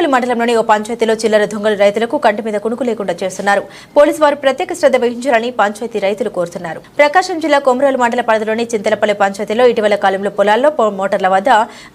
కొమరోలు మండలంలోని ఓ పంచాయతీలో చిల్లర దొంగలు రైతులకు కంటి మీద కునుకు లేకుండా చేస్తున్నారు. పోలీసు వారు ప్రత్యేక శ్రద్ధ వహించాలని పంచాయతీ రైతులు కోరుతున్నారు. ప్రకాశం జిల్లా కొమరోలు మండల పరిధిలోని చింతలపల్లి పంచాయతీలో ఇటీవల కాలంలో పొలాల్లో మోటార్ల వద్ద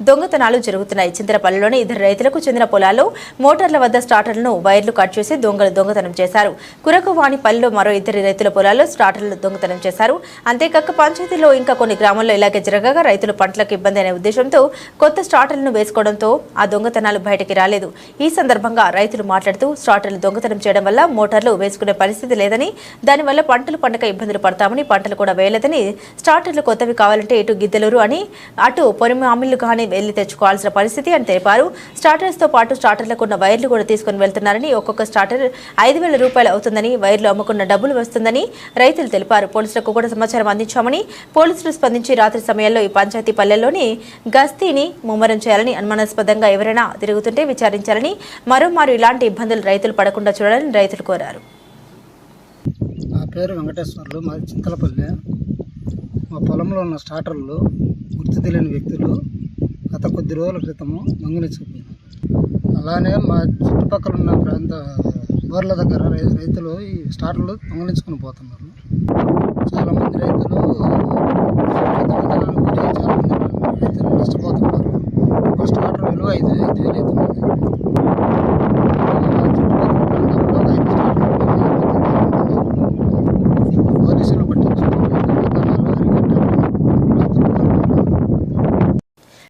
దొంగతనాలు జరుగుతున్నాయి. చింతలపల్లిలోని ఇద్దరు రైతులకు చెందిన పొలాల్లో మోటార్ల వద్ద స్టార్టర్లను వైర్లు కట్ చేసి దొంగలు దొంగతనం చేశారు. కురకువాణిపల్లిలో మరో ఇద్దరు రైతుల పొలాల్లో స్టార్టర్లు దొంగతనం చేశారు. అంతేకాక పంచాయతీలో ఇంకా కొన్ని గ్రామాల్లో ఇలాగే జరగగా రైతులు పంటలకు ఇబ్బంది అనే ఉద్దేశంతో కొత్త స్టార్టర్లను వేసుకోవడంతో ఆ దొంగతనాలు బయటకి రాలేదు. ఈ సందర్భంగా రైతులు మాట్లాడుతూ స్టార్టర్లు దొంగతనం చేయడం వల్ల మోటార్లు వేసుకునే పరిస్థితి లేదని దానివల్ల పంటలు పండక ఇబ్బందులు పడతామని పంటలు కూడా వేయలేదని స్టార్టర్లు కొత్తవి కావాలంటే ఇటు గిద్దెలూరు అని అటు పొరిమామిళ్ళు కానీ వెళ్ళి తెచ్చుకోవాల్సిన పరిస్థితి అని తెలిపారు. స్టార్టర్స్తో పాటు స్టార్టర్లకు ఉన్న వైర్లు కూడా తీసుకుని వెళ్తున్నారని ఒక్కొక్క స్టార్టర్ ఐదు వేల రూపాయలు అవుతుందని వైర్లు అమ్ముకున్న డబ్బులు వస్తుందని రైతులు తెలిపారు. పోలీసులకు కూడా సమాచారం అందించామని పోలీసులు స్పందించి రాత్రి సమయంలో ఈ పంచాయతీ పల్లెల్లోని గస్తీని ముమ్మరం చేయాలని అనుమానాస్పదంగా ఎవరైనా తిరుగుతుంటే విచారించారు. విచారించాలని మరోమారు ఇలాంటి ఇబ్బందులు రైతులు పడకుండా చూడాలని రైతులు కోరారు. నా పేరు వెంకటేశ్వర్లు. మాది చింతలపల్లి. మా పొలంలో ఉన్న స్టార్టర్లు గుర్తు తెలియని వ్యక్తులు గత కొద్ది రోజుల క్రితము దొంగిలించుకుపోయారు అలానే మా చుట్టుపక్కల ఉన్న ప్రాంత బోర్ల దగ్గర రైతులు ఈ స్టార్టర్లు దొంగిలించుకుని పోతున్నారు. చాలామంది రైతులు చాలామంది రైతులు నష్టపోతున్నారు. ఒక స్టార్టర్ విలువ ఐదు ఐదు వేలు అవుతుంది.